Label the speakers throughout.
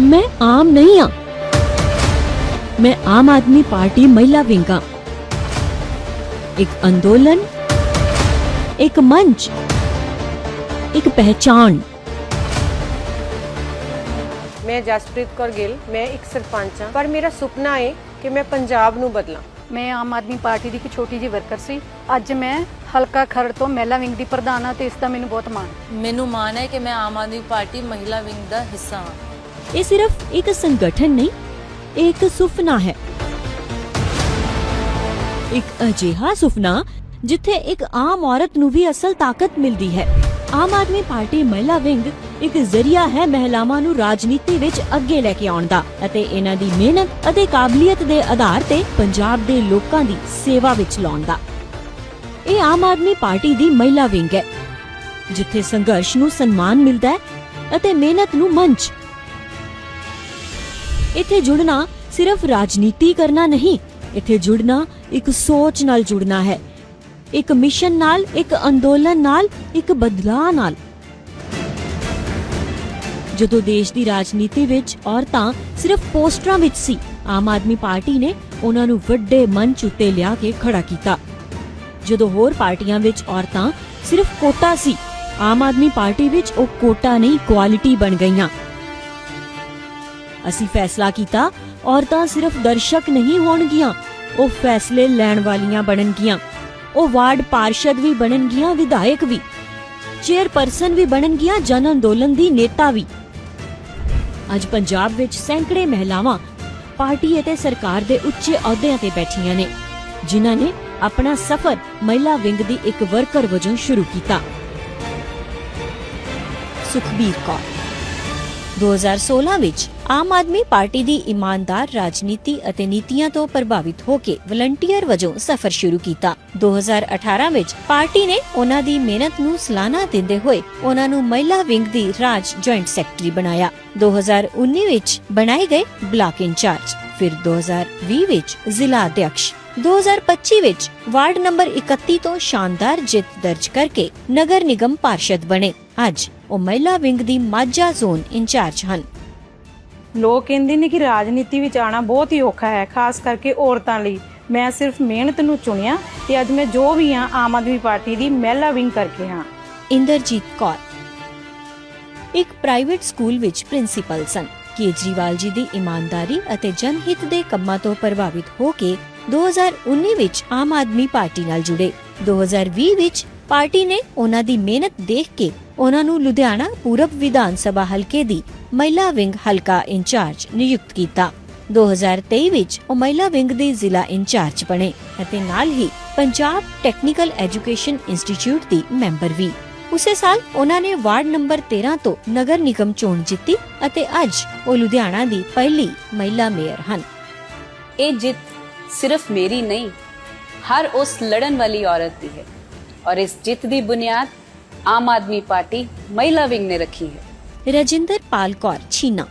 Speaker 1: ਮੈਂ ਆਮ ਨਹੀਂ ਆ ਮੈਂ ਆਮ ਆਦਮੀ ਪਾਰਟੀ ਮਹਿਲਾ ਵਿੰਗ ਇੱਕ ਅੰਦੋਲਨ ਇੱਕ ਮੰਚ ਇੱਕ ਪਹਿਚਾਨ
Speaker 2: ਮੈਂ ਜਸਪ੍ਰੀਤ ਕੌਰ ਗਿੱਲ ਮੈਂ ਇੱਕ ਸਰਪੰਚ ਹਾਂ। ਪਰ ਮੇਰਾ ਸੁਪਨਾ ਹੈ ਕਿ ਮੈਂ ਪੰਜਾਬ ਨੂੰ ਬਦਲਾਂ।
Speaker 3: ਮੈਂ ਆਮ ਆਦਮੀ ਪਾਰਟੀ ਦੀ ਇੱਕ ਛੋਟੀ ਜਿਹੀ ਵਰਕਰ ਸੀ। ਅੱਜ ਮੈਂ ਹਲਕਾ ਖਰੜ ਤੋਂ ਮਹਿਲਾ ਵਿੰਗ ਦੀ ਪ੍ਰਧਾਨ ਹਾਂ ਤੇ ਇਸ ਦਾ ਮੈਨੂੰ ਬਹੁਤ ਮਾਣ ਹੈ।
Speaker 4: ਮੈਨੂੰ ਮਾਣ ਹੈ ਕਿ ਮੈਂ ਆਮ ਆਦਮੀ ਪਾਰਟੀ ਮਹਿਲਾ ਵਿੰਗ ਦਾ ਹਿੱਸਾ ਹਾਂ।
Speaker 1: ਇਹ ਸਿਰਫ ਇੱਕ ਸੰਗਠਨ ਨਹੀਂ ਇਹ ਇੱਕ ਸੁਪਨਾ ਹੈ। ਇੱਕ ਅਜਿਹਾ ਸੁਪਨਾ ਜਿੱਥੇ ਇੱਕ ਆਮ ਔਰਤ ਨੂੰ ਵੀ ਅਸਲ ਤਾਕਤ ਮਿਲਦੀ ਹੈ। ਆਮ ਆਦਮੀ ਪਾਰਟੀ ਮਹਿਲਾ ਵਿੰਗ ਇੱਕ ਜ਼ਰੀਆ ਹੈ ਮਹਿਲਾਵਾਂ ਨੂੰ ਰਾਜਨੀਤੀ ਵਿੱਚ ਅੱਗੇ ਲੈ ਕੇ ਆਉਣ ਦਾ ਅਤੇ ਇਹਨਾਂ ਦੀ ਮਿਹਨਤ ਅਤੇ ਕਾਬਲੀਅਤ ਦੇ ਆਧਾਰ ਤੇ ਪੰਜਾਬ ਦੇ ਲੋਕਾਂ ਦੀ ਸੇਵਾ ਵਿੱਚ ਲਾਉਣ ਦਾ। ਇਹ ਆਮ ਆਦਮੀ ਪਾਰਟੀ ਦੀ ਮਹਿਲਾ ਵਿੰਗ ਹੈ, ਜਿੱਥੇ ਸੰਘਰਸ਼ ਨੂੰ ਸਨਮਾਨ ਮਿਲਦਾ ਹੈ ਅਤੇ ਮਿਹਨਤ ਨੂੰ ਮੰਚ ਇੱਥੇ ਜੁੜਨਾ ਸਿਰਫ ਰਾਜਨੀਤੀ ਕਰਨਾ ਨਹੀਂ, ਇੱਥੇ ਜੁੜਨਾ ਇੱਕ ਸੋਚ ਨਾਲ ਜੁੜਨਾ ਹੈ। ਇੱਕ ਮਿਸ਼ਨ ਨਾਲ, ਇੱਕ ਅੰਦੋਲਨ ਨਾਲ, ਇੱਕ ਬਦਲਾਅ ਨਾਲ। ਜਦੋਂ ਦੇਸ਼ ਦੀ ਰਾਜਨੀਤੀ ਵਿੱਚ ਔਰਤਾਂ ਸਿਰਫ ਪੋਸਟਰਾਂ ਵਿੱਚ ਸੀ, ਆਮ ਆਦਮੀ ਪਾਰਟੀ ਨੇ ਉਹਨਾਂ ਨੂੰ ਵੱਡੇ ਮੰਚ ਉੱਤੇ ਲਿਆ ਕੇ ਖੜਾ ਕੀਤਾ। ਜਦੋਂ ਹੋਰ ਪਾਰਟੀਆਂ ਵਿੱਚ ਔਰਤਾਂ ਸਿਰਫ ਕੋਟਾ ਸੀ, ਆਮ ਆਦਮੀ ਪਾਰਟੀ ਵਿੱਚ ਉਹ ਕੋਟਾ ਨਹੀਂ, ਕੁਆਲਿਟੀ ਬਣ ਗਈਆਂ। ਅਸੀਂ ਫੈਸਲਾ ਕੀਤਾ, ਔਰਤਾਂ ਸਿਰਫ ਦਰਸ਼ਕ ਨਹੀਂ ਹੋਣਗੀਆਂ, ਉਹ ਫੈਸਲੇ ਲੈਣ ਵਾਲੀਆਂ ਬਣਨਗੀਆਂ। ਉਹ ਵਾਰਡ ਪਾਰਸ਼ਦ ਵੀ ਬਣਨਗੀਆਂ, ਵਿਧਾਇਕ ਵੀ। ਚੇਅਰਪਰਸਨ ਵੀ ਬਣਨਗੀਆਂ ਜਨ ਅੰਦੋਲਨ ਦੀ ਨੇਤਾ ਵੀ। ਅੱਜ ਪੰਜਾਬ ਵਿੱਚ ਸੈਂਕੜੇ ਮਹਿਲਾਵਾਂ ਪਾਰਟੀ ਅਤੇ ਸਰਕਾਰ ਦੇ ਉੱਚੇ ਅਹੁਦਿਆਂ ਤੇ ਬੈਠੀਆਂ ਨੇ, ਜਿਨ੍ਹਾਂ ਨੇ ਆਪਣਾ ਸਫ਼ਰ ਮਹਿਲਾ ਵਿੰਗ ਦੀ ਇੱਕ ਵਰਕਰ ਵਜੋਂ ਸ਼ੁਰੂ ਕੀਤਾ। ਸੁਖਬੀਰ ਕੌਰ 2016 ਵਿੱਚ ਆਮ ਆਦਮੀ ਪਾਰਟੀ ਦੀ ਇਮਾਨਦਾਰ ਰਾਜਨੀਤੀ ਅਤੇ ਨੀਤੀਆਂ ਤੋਂ ਪ੍ਰਭਾਵਿਤ ਹੋ ਕੇ ਵਲੰਟੀਅਰ ਵਜੋਂ ਸਫ਼ਰ ਸ਼ੁਰੂ ਕੀਤਾ। 2018 ਵਿੱਚ ਪਾਰਟੀ ਨੇ ਉਹਨਾਂ ਦੀ ਮਿਹਨਤ ਨੂੰ ਸਲਾਨਾ ਦਿੰਦੇ ਹੋਏ ਉਹਨਾਂ ਨੂੰ ਮਹਿਲਾ ਵਿੰਗ ਦੀ ਰਾਜ ਜੁਆਇੰਟ ਸੈਕਟਰੀ ਬਣਾਇਆ। 2019 ਵਿੱਚ ਬਣਾਏ ਗਏ ਬਲਾਕ ਇੰਚਾਰਜ, ਫਿਰ 2020 ਵਿੱਚ ਜ਼ਿਲ੍ਹਾ ਅਧਿਕਸ਼ 2025 ਵਿੱਚ ਵਾਰਡ ਨੰਬਰ 31 ਤੋਂ ਸ਼ਾਨਦਾਰ ਜਿੱਤ ਦਰਜ ਕਰਕੇ ਨਗਰ ਨਿਗਮ ਪਾਰਸ਼ਦ ਬਣੇ। ਅੱਜ ਉਹ ਮਹਿਲਾ ਵਿੰਗ ਦੀ ਮਾਝਾ ਜ਼ੋਨ ਇੰਚਾਰਜ ਹਨ।
Speaker 5: ਲੋਕ ਕਹਿੰਦੇ ਨੇ ਕਿ ਰਾਜਨੀਤੀ ਵਿੱਚ ਆਣਾ ਬਹੁਤ ਹੀ ਔਖਾ ਹੈ ਖਾਸ ਕਰਕੇ ਔਰਤਾਂ ਲਈ। ਮੈਂ ਸਿਰਫ ਮਿਹਨਤ ਨੂੰ ਚੁਣਿਆ ਤੇ ਅੱਜ ਮੈਂ ਜੋ ਵੀ ਹਾਂ ਆਮ ਆਦਮੀ ਪਾਰਟੀ ਦੀ ਮਹਿਲਾ ਵਿੰਗ ਕਰਕੇ ਹਾਂ।
Speaker 1: ਇੰਦਰਜੀਤ ਕੌਰ। ਇੱਕ ਪ੍ਰਾਈਵੇਟ ਸਕੂਲ ਵਿੱਚ ਪ੍ਰਿੰਸੀਪਲ ਸਨ। ਕੇਜਰੀਵਾਲ ਜੀ ਦੀ ਇਮਾਨਦਾਰੀ ਅਤੇ ਜਨਹਿਤ ਦੇ ਕੰਮਾਂ ਤੋਂ ਪ੍ਰਭਾਵਿਤ ਹੋ ਕੇ 2019 ਵਿੱਚ ਆਮ ਆਦਮੀ ਪਾਰਟੀ ਨਾਲ ਜੁੜੇ। 2020 ਵਿੱਚ ਪਾਰਟੀ ਨੇ ਉਹਨਾਂ ਦੀ ਮਿਹਨਤ ਦੇਖ ਕੇ ਉਹਨਾਂ ਨੂੰ ਲੁਧਿਆਣਾ ਪੂਰਬ ਵਿਧਾਨ ਸਭਾ ਹਲਕੇ ਦੀ ਮਹਿਲਾ ਵਿੰਗ ਹਲਕਾ ਇੰਚਾਰਜ ਨਿਯੁਕਤ ਕੀਤਾ। 2023 ਵਿੱਚ ਉਹ ਮਹਿਲਾ ਵਿੰਗ ਦੇ ਜ਼ਿਲ੍ਹਾ ਇੰਚਾਰਜ ਬਣੇ ਅਤੇ ਨਾਲ ਹੀ ਪੰਜਾਬ ਟੈਕਨੀਕਲ ਐਜੂਕੇਸ਼ਨ ਇੰਸਟੀਚਿਊਟ ਦੀ ਮੈਂਬਰ ਵੀ। ਉਸੇ ਸਾਲ ਉਹਨਾਂ ਨੇ ਵਾਰਡ ਨੰਬਰ 13 ਤੋਂ ਨਗਰ ਨਿਗਮ ਚੋਣ ਜਿੱਤੀ ਅਤੇ ਅੱਜ ਉਹ ਲੁਧਿਆਣਾ ਦੀ ਪਹਿਲੀ ਮਹਿਲਾ ਮੇਅਰ ਹਨ।
Speaker 6: ਇਹ ਜਿੱਤ ਸਿਰਫ ਮੇਰੀ ਨਹੀਂ, ਹਰ ਉਸ ਲੜਨ ਵਾਲੀ ਔਰਤ ਦੀ ਹੈ। ਔਰ ਇਸ ਜਿੱਤ ਦੀ ਬੁਨਿਆਦ ਆਮ ਆਦਮੀ ਪਾਰਟੀ ਮਹਿਲਾ ਵਿੰਗ ਨੇ ਰੱਖੀ ਹੈ।
Speaker 1: ਰਜਿੰਦਰ ਪਾਲ ਕੌਰ ਛੀਨਾ।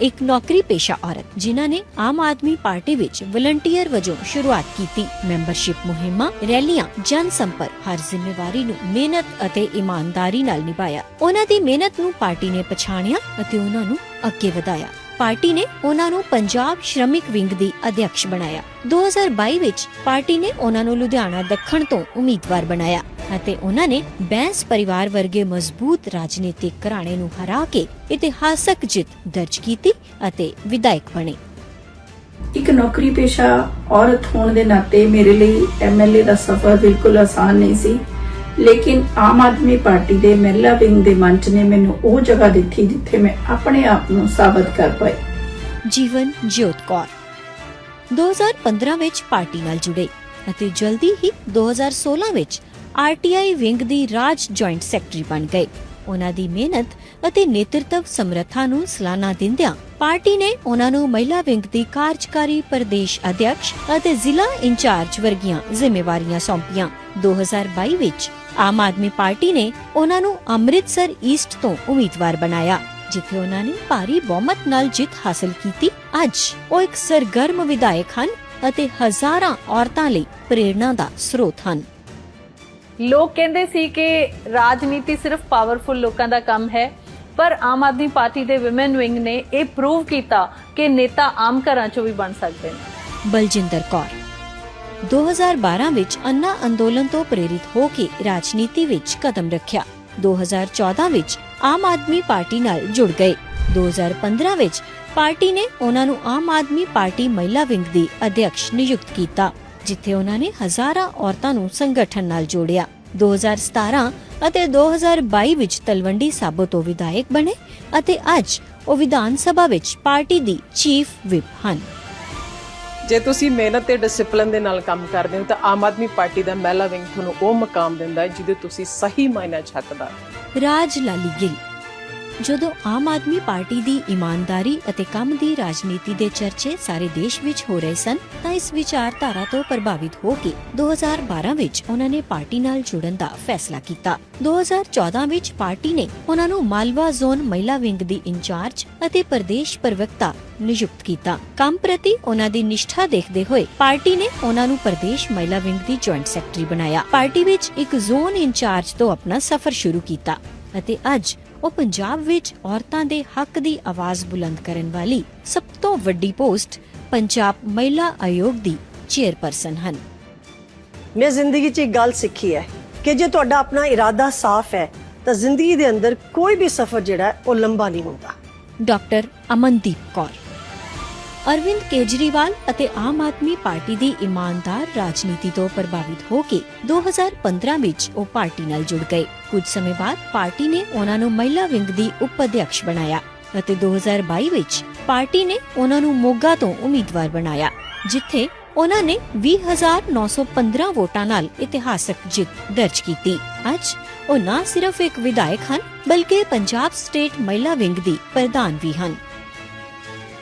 Speaker 1: ਇੱਕ ਨੌਕਰੀ ਪੇਸ਼ਾ ਔਰਤ, ਜਿਨ੍ਹਾਂ ਨੇ ਆਮ ਆਦਮੀ ਪਾਰਟੀ ਵਿੱਚ ਵਲੰਟੀਅਰ ਵਜੋਂ ਸ਼ੁਰੂਆਤ ਕੀਤੀ। ਮੈਂਬਰਸ਼ਿਪ ਮੁਹਿੰਮਾਂ, ਰੈਲੀਆਂ ਜਨ ਸੰਪਰਕ ਹਰ ਜ਼ਿੰਮੇਵਾਰੀ ਨੂੰ ਮਿਹਨਤ ਅਤੇ ਇਮਾਨਦਾਰੀ ਨਾਲ ਨਿਭਾਇਆ। ਉਹਨਾਂ ਦੀ ਮਿਹਨਤ ਨੂੰ ਪਾਰਟੀ ਨੇ ਪਛਾਣਿਆ ਅਤੇ ਉਹਨਾਂ ਨੂੰ ਅੱਗੇ ਵਧਾਇਆ। ਪਾਰਟੀ ਨੇ ਉਹਨਾਂ ਨੂੰ ਪੰਜਾਬ ਸ਼੍ਰਮਿਕ ਵਿੰਗ ਦੀ ਅਧਿਕਸ਼ ਬਣਾਇਆ। 2022 ਵਿੱਚ ਪਾਰਟੀ ਨੇ ਉਹਨਾਂ ਨੂੰ ਲੁਧਿਆਣਾ ਦੱਖਣ ਤੋਂ ਉਮੀਦਵਾਰ ਬਣਾਇਆ ਅਤੇ ਉਹਨਾਂ ਨੇ ਬੈਂਸ ਪਰਿਵਾਰ ਵਰਗੇ ਮਜ਼ਬੂਤ ਰਾਜਨੀਤਿਕ ਘਰਾਣੇ ਨੂੰ ਹਰਾ ਕੇ ਇਤਿਹਾਸਕ ਜਿੱਤ ਦਰਜ ਕੀਤੀ ਅਤੇ ਵਿਧਾਇਕ ਬਣੇ।
Speaker 7: ਇੱਕ ਨੌਕਰੀ ਪੇਸ਼ਾ ਔਰਤ ਹੋਣ ਦੇ ਨਾਤੇ ਮੇਰੇ ਲਈ ਐਮਐਲਏ ਦਾ ਸਫ਼ਰ ਬਿਲਕੁਲ ਆਸਾਨ ਨਹੀਂ ਸੀ। ਲੇਕਿਨ ਆਮ ਆਦਮੀ ਪਾਰਟੀ ਦੇ ਮਹਿਲਾ ਵਿੰਗ ਦੇ ਮੰਚ ਨੇ ਮੈਨੂੰ ਉਹ ਜਗ੍ਹਾ ਦਿੱਤੀ ਜਿੱਥੇ ਮੈਂ ਆਪਣੇ ਆਪ ਨੂੰ ਸਾਬਤ ਕਰ ਪਾਈ।
Speaker 1: ਜੀਵਨ ਜੋਤ ਕੌਰ। 2015 ਵਿੱਚ ਪਾਰਟੀ ਨਾਲ ਜੁੜੇ ਅਤੇ ਜਲਦੀ ਹੀ 2016 ਵਿੱਚ ਆਰਟੀਆਈ ਵਿੰਗ ਦੀ ਰਾਜ ਜੁਆਇੰਟ ਸੈਕਟਰੀ ਬਣ ਗਏ। ਉਹਨਾਂ ਦੀ ਮਿਹਨਤ ਅਤੇ ਨੇਤਰਤਵ ਸਮਰੱਥਾ ਨੂੰ ਸਲਾਨਾ ਦਿੰਦਿਆਂ ਪਾਰਟੀ ਨੇ ਉਹਨਾਂ ਨੂੰ ਮਹਿਲਾ ਵਿੰਗ ਦੀ ਕਾਰਜਕਾਰੀ ਪ੍ਰਦੇਸ਼ ਅਧਿਕਸ਼ ਅਤੇ ਜ਼ਿਲ੍ਹਾ ਇੰਚਾਰਜ ਵਰਗੀਆਂ ਜ਼ਿੰਮੇਵਾਰੀਆਂ ਸੌਂਪੀਆਂ। 2022 ਵਿੱਚ ਆਮ ਆਦਮੀ ਪਾਰਟੀ ਨੇ ਉਹਨਾਂ ਨੂੰ ਅੰਮ੍ਰਿਤਸਰ ਈਸਟ ਤੋਂ ਉਮੀਦਵਾਰ ਬਣਾਇਆ ਜਿੱਥੇ ਉਹਨਾਂ ਨੇ ਭਾਰੀ ਬਹੁਮਤ ਨਾਲ ਜਿੱਤ ਹਾਸਲ ਕੀਤੀ। ਅੱਜ ਉਹ ਇੱਕ ਸਰਗਰਮ ਵਿਧਾਇਕ ਹਨ ਅਤੇ ਹਜ਼ਾਰਾਂ ਔਰਤਾਂ ਲਈ ਪ੍ਰੇਰਣਾ ਦਾ ਸਰੋਤ ਹਨ।
Speaker 8: ਲੋਕ ਕਹਿੰਦੇ ਸੀ ਕਿ ਰਾਜਨੀਤੀ ਸਿਰਫ ਪਾਵਰਫੁਲ ਲੋਕਾਂ ਦਾ ਕੰਮ ਹੈ ਪਰ ਆਮ ਆਦਮੀ ਪਾਰਟੀ ਦੇ ਔਮਨ ਵਿੰਗ ਨੇ ਇਹ ਪ੍ਰੂਵ ਕੀਤਾ ਕਿ ਨੇਤਾ ਆਮ ਘਰਾਂ ਚੋਂ ਵੀ ਬਣ ਸਕਦੇ ਨੇ।
Speaker 1: ਬਲਜਿੰਦਰ ਕੌਰ 2012 ਵਿੱਚ ਅੰਨਾ ਅੰਦੋਲਨ ਤੋਂ ਪ੍ਰੇਰਿਤ ਹੋ ਕੇ ਰਾਜਨੀਤੀ ਵਿੱਚ ਕਦਮ ਰੱਖਿਆ। 2014 ਵਿੱਚ ਆਮ ਆਦਮੀ ਪਾਰਟੀ ਨਾਲ ਜੁੜ ਗਏ। 2015 ਵਿੱਚ ਪਾਰਟੀ ਨੇ ਉਹਨਾਂ ਨੂੰ ਆਮ ਆਦਮੀ ਪਾਰਟੀ ਮਹਿਲਾ ਵਿੰਗ ਦੀ ਅਧਿਕਸ਼ ਨਿਯੁਕਤ ਕੀਤਾ, ਜਿੱਥੇ ਉਹਨਾਂ ਨੇ ਹਜ਼ਾਰਾਂ ਔਰਤਾਂ ਨੂੰ ਸੰਗਠਨ ਨਾਲ ਜੋੜਿਆ। 2017 ਅਤੇ 2022 ਵਿੱਚ ਤਲਵੰਡੀ ਸਾਬੋ ਤੋਂ ਵਿਧਾਇਕ ਬਣੇ ਅਤੇ ਅੱਜ ਉਹ ਵਿਧਾਨ ਸਭਾ ਵਿੱਚ ਪਾਰਟੀ ਦੀ ਚੀਫ ਵਿਪ ਹਨ।
Speaker 2: ਜੇ ਤੁਸੀਂ ਮਿਹਨਤ ਤੇ ਡਿਸਪਲਿਨ ਦੇ ਨਾਲ ਕੰਮ ਕਰਦੇ ਹੋ, ਤਾਂ ਆਮ ਆਦਮੀ ਪਾਰਟੀ ਦਾ ਮਹਿਲਾ ਵਿੰਗ ਤੁਹਾਨੂੰ ਉਹ ਮਕਾਮ ਦਿੰਦਾ ਹੈ ਜਿਹਦੇ ਤੁਸੀਂ ਸਹੀ ਮਾਇਨਾ ਚ ਹੱਕਦਾਰ
Speaker 1: ਰਾਜ ਲਾਲੀ ਗਿੱਲ ਜਦੋਂ ਆਮ ਆਦਮੀ ਪਾਰਟੀ ਦੀ ਇਮਾਨਦਾਰੀ ਅਤੇ ਕੰਮ ਦੀ ਰਾਜਨੀਤੀ ਦੇ ਚਰਚੇ ਸਾਰੇ ਦੇਸ਼ ਵਿੱਚ ਹੋ ਰਹੇ ਸਨ, ਤਾਂ ਇਸ ਵਿਚਾਰਧਾਰਾ ਤੋਂ ਪ੍ਰਭਾਵਿਤ ਹੋ ਕੇ 2012 ਵਿੱਚ ਉਹਨਾਂ ਨੇ ਪਾਰਟੀ ਨਾਲ ਜੁੜਨ ਦਾ ਫੈਸਲਾ ਕੀਤਾ। 2014 ਵਿੱਚ ਪਾਰਟੀ ਨੇ ਉਹਨਾਂ ਨੂੰ ਮਾਲਵਾ ਜ਼ੋਨ ਮਹਿਲਾ ਵਿੰਗ ਦੀ ਇੰਚਾਰਜ ਅਤੇ ਪ੍ਰਦੇਸ਼ ਪ੍ਰਵਕਤਾ ਨਿਯੁਕਤ ਕੀਤਾ। ਕੰਮ ਪ੍ਰਤੀ ਉਹਨਾਂ ਦੀ ਨਿਸ਼ਠਾ ਦੇਖਦੇ ਹੋਏ ਪਾਰਟੀ ਨੇ ਉਹਨਾਂ ਨੂੰ ਪ੍ਰਦੇਸ਼ ਮਹਿਲਾ ਵਿੰਗ ਦੀ ਜੁਆਇੰਟ ਸੈਕਟਰੀ ਬਣਾਇਆ। ਪਾਰਟੀ ਵਿੱਚ ਇੱਕ ਜ਼ੋਨ ਇੰਚਾਰਜ ਤੋਂ ਆਪਣਾ ਸਫ਼ਰ ਸ਼ੁਰੂ ਕੀਤਾ ਅਤੇ ਅੱਜ ਉਹ ਪੰਜਾਬ ਵਿੱਚ ਔਰਤਾਂ ਦੇ ਹੱਕ ਦੀ ਆਵਾਜ਼ ਬੁਲੰਦ ਕਰਨ ਵਾਲੀ ਸਭ ਤੋਂ ਵੱਡੀ ਪੋਸਟ ਪੰਜਾਬ ਮਹਿਲਾ ਆਯੋਗ ਦੀ ਚੇਅਰਪਰਸਨ ਹਨ।
Speaker 9: ਮੈਂ ਜ਼ਿੰਦਗੀ 'ਚ ਇੱਕ ਗੱਲ ਸਿੱਖੀ ਹੈ ਕਿ ਜੇ ਤੁਹਾਡਾ ਆਪਣਾ ਇਰਾਦਾ ਸਾਫ਼ ਹੈ ਤਾਂ ਜ਼ਿੰਦਗੀ ਦੇ ਅੰਦਰ ਕੋਈ ਵੀ ਸਫ਼ਰ ਜਿਹੜਾ ਉਹ ਲੰਬਾ ਨਹੀਂ ਹੁੰਦਾ।
Speaker 1: ਡਾਕਟਰ ਅਮਨਦੀਪ ਕੌਰ। ਅਰਵਿੰਦ ਕੇਜਰੀਵਾਲ ਅਤੇ ਆਮ ਆਦਮੀ ਪਾਰਟੀ ਦੀ ਇਮਾਨਦਾਰ ਰਾਜਨੀਤੀ ਤੋਂ ਪ੍ਰਭਾਵਿਤ ਹੋ ਕੇ 2015 ਵਿੱਚ ਉਹ ਪਾਰਟੀ ਨਾਲ ਜੁੜ ਗਏ। ਕੁਝ ਸਮੇਂ ਬਾਅਦ ਪਾਰਟੀ ਨੇ ਉਹਨਾਂ ਨੂੰ ਮਹਿਲਾ ਵਿੰਗ ਦੀ ਉਪ ਅਧਿਕਸ਼ ਬਣਾਇਆ ਅਤੇ 2022 ਵਿੱਚ ਪਾਰਟੀ ਨੇ ਉਹਨਾਂ ਨੂੰ ਮੋਗਾ ਤੋਂ ਉਮੀਦਵਾਰ ਬਣਾਇਆ, ਜਿੱਥੇ ਉਹਨਾਂ ਨੇ 20915 ਵੋਟਾਂ ਨਾਲ ਇਤਿਹਾਸਕ ਜਿੱਤ ਦਰਜ ਕੀਤੀ। ਅੱਜ ਉਹ ਨਾ ਸਿਰਫ ਇੱਕ ਵਿਧਾਇਕ ਹਨ, ਬਲਕਿ ਪੰਜਾਬ ਸਟੇਟ ਮਹਿਲਾ ਵਿੰਗ ਦੀ ਪ੍ਰਧਾਨ ਵੀ ਹਨ।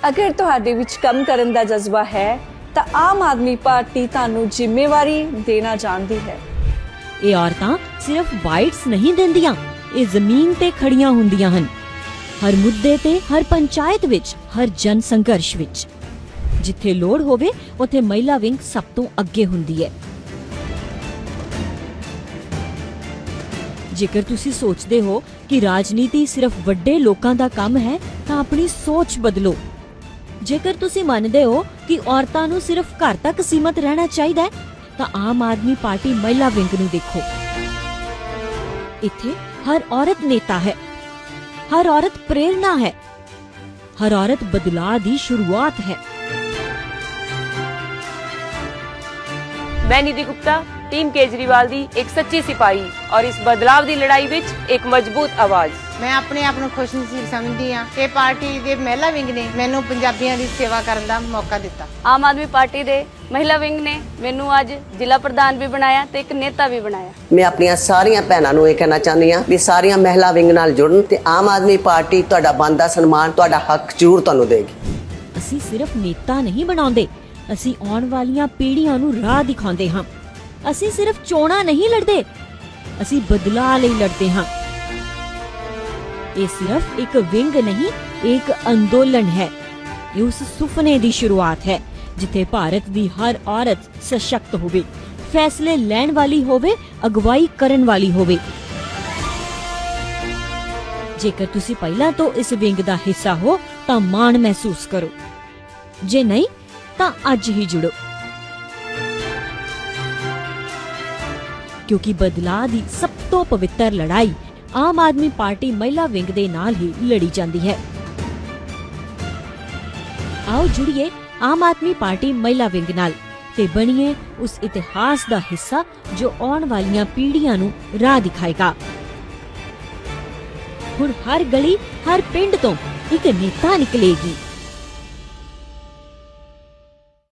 Speaker 10: ਅਗਰ ਤੁਹਾਡੇ ਵਿੱਚ ਕੰਮ ਕਰਨ ਦਾ ਜਜ਼ਬਾ ਹੈ, ਤਾਂ ਆਮ ਆਦਮੀ ਪਾਰਟੀ ਤੁਹਾਨੂੰ ਜ਼ਿੰਮੇਵਾਰੀ ਦੇਣਾ ਜਾਣਦੀ ਹੈ।
Speaker 1: ਇਹ ਔਰਤਾਂ ਸਿਰਫ ਬਾਈਟਸ ਨਹੀਂ ਦਿੰਦੀਆਂ, ਇਹ ਜ਼ਮੀਨ ਤੇ ਖੜੀਆਂ ਹੁੰਦੀਆਂ ਹਨ। ਹਰ ਮੁੱਦੇ ਤੇ, ਹਰ ਪੰਚਾਇਤ ਵਿੱਚ, ਹਰ ਜਨ ਸੰਘਰਸ਼ ਵਿੱਚ। ਜਿੱਥੇ ਲੋੜ ਹੋਵੇ, ਉੱਥੇ ਮਹਿਲਾ ਵਿੰਗ ਸਭ ਤੋਂ ਅੱਗੇ ਹੁੰਦੀ ਹੈ। ਜੇਕਰ ਤੁਸੀਂ ਸੋਚਦੇ ਹੋ ਕਿ ਰਾਜਨੀਤੀ ਸਿਰਫ ਵੱਡੇ ਲੋਕਾਂ ਦਾ ਕੰਮ ਹੈ, ਤਾਂ ਆਪਣੀ ਸੋਚ ਬਦਲੋ। ਜੇਕਰ ਤੁਸੀਂ ਮੰਨਦੇ ਹੋ ਕਿ ਔਰਤਾਂ ਨੂੰ ਸਿਰਫ ਘਰ ਤੱਕ ਸੀਮਤ ਰਹਿਣਾ ਚਾਹੀਦਾ ਹੈ, ਤਾਂ ਆਮ ਆਦਮੀ ਪਾਰਟੀ ਮਹਿਲਾ ਵਿੰਗ ਨੂੰ ਦੇਖੋ। ਇੱਥੇ ਹਰ ਔਰਤ ਨੇਤਾ ਹੈ, ਹਰ ਔਰਤ ਪ੍ਰੇਰਣਾ ਹੈ, ਹਰ ਔਰਤ ਬਦਲਾਅ ਦੀ ਸ਼ੁਰੂਆਤ ਹੈ।
Speaker 2: ਮੈਂ ਨਿਧੀ ਗੁਪਤਾ, ਟੀਮ ਕੇਜਰੀਵਾਲ ਦੀ ਇੱਕ ਸੱਚੀ ਸਿਪਾਹੀ ਔਰ ਇਸ ਬਦਲਾਵ ਦੀ ਲੜਾਈ ਵਿੱਚ ਇੱਕ ਮਜ਼ਬੂਤ ਆਵਾਜ਼।
Speaker 11: ਮੈਂ ਆਪਣੇ ਆਪ ਨੂੰ ਖੁਸ਼ਨਸੀਬ ਸਮਝਦੀ ਹਾਂ ਕਿ ਪਾਰਟੀ ਦੇ ਮਹਿਲਾ ਵਿੰਗ ਨੇ ਮੈਨੂੰ ਪੰਜਾਬੀਆਂ ਦੀ ਸੇਵਾ ਕਰਨ ਦਾ ਮੌਕਾ ਦਿੱਤਾ।
Speaker 6: ਆਮ ਆਦਮੀ ਪਾਰਟੀ ਦੇ ਮਹਿਲਾ ਵਿੰਗ ਨੇ ਮੈਨੂੰ ਅੱਜ ਜ਼ਿਲ੍ਹਾ ਪ੍ਰਧਾਨ ਵੀ ਬਣਾਇਆ ਤੇ ਇੱਕ ਨੇਤਾ ਵੀ ਬਣਾਇਆ।
Speaker 9: ਮੈਂ ਆਪਣੀਆਂ ਸਾਰੀਆਂ ਭੈਣਾਂ ਨੂੰ ਇਹ ਕਹਿਣਾ ਚਾਹੁੰਦੀ ਹਾਂ ਵੀ ਸਾਰੀਆਂ ਮਹਿਲਾ ਵਿੰਗ ਨਾਲ ਜੁੜਨ ਤੇ ਆਮ ਆਦਮੀ ਪਾਰਟੀ ਤੁਹਾਡਾ ਬਣਦਾ ਸਨਮਾਨ ਤੁਹਾਡਾ ਹੱਕ ਜ਼ਰੂਰ ਤੁਹਾਨੂੰ ਦੇਗੀ।
Speaker 1: ਅਸੀਂ ਸਿਰਫ ਨੇਤਾ ਨਹੀਂ ਬਣਾਉਂਦੇ ਅਸੀਂ ਆਉਣ ਵਾਲੀਆਂ ਪੀੜ੍ਹੀਆਂ ਨੂੰ ਰਾਹ ਦਿਖਾਉਂਦੇ ਹਾਂ। ਅਸੀਂ ਸਿਰਫ ਚੋਣਾਂ ਨਹੀਂ ਲੜਦੇ ਅਸੀਂ ਬਦਲਾਅ ਲਈ ਲੜਦੇ ਹਾਂ। ਇਹ ਸਿਰਫ ਇੱਕ ਵਿੰਗ ਨਹੀਂ, ਇੱਕ ਅੰਦੋਲਨ ਹੈ। ਇਹ ਉਸ ਸੁਪਨੇ ਦੀ ਸ਼ੁਰੂਆਤ ਹੈ, ਜਿੱਥੇ ਭਾਰਤ ਦੀ ਹਰ ਔਰਤ ਸਸ਼ਕਤ ਹੋਵੇ, ਫੈਸਲੇ ਲੈਣ ਵਾਲੀ ਹੋਵੇ, ਅਗਵਾਈ ਕਰਨ ਵਾਲੀ ਹੋਵੇ। ਜੇਕਰ ਤੁਸੀਂ ਪਹਿਲਾਂ ਤੋਂ ਇਸ ਵਿੰਗ ਦਾ ਹਿੱਸਾ ਹੋ, ਤਾਂ ਮਾਣ ਮਹਿਸੂਸ ਕਰੋ। ਜੇ ਨਹੀਂ, ਤਾਂ ਅੱਜ ਹੀ ਜੁੜੋ। ਕਿਉਂਕਿ ਬਦਲਾਅ ਦੀ ਸਭ ਤੋਂ ਪਵਿੱਤਰ ਲੜਾਈ ਆਮ ਆਦਮੀ ਪਾਰਟੀ ਮਹਿਲਾ ਵਿੰਗ ਦੇ ਨਾਲ ਹੀ ਲੜੀ ਜਾਂਦੀ ਹੈ। ਆਓ ਜੁੜੀਏ ਆਮ ਆਦਮੀ ਪਾਰਟੀ ਮਹਿਲਾ ਵਿੰਗ ਨਾਲ ਤੇ ਬਣੀਏ ਉਸ ਇਤਿਹਾਸ ਦਾ ਹਿੱਸਾ ਜੋ ਆਉਣ ਵਾਲੀਆਂ ਪੀੜ੍ਹੀਆਂ ਨੂੰ ਰਾਹ ਦਿਖਾਏਗਾ। ਹੁਣ ਹਰ ਗਲੀ, ਹਰ ਪਿੰਡ ਤੋਂ ਇੱਕ ਨੇਤਾ ਨਿਕਲੇਗੀ।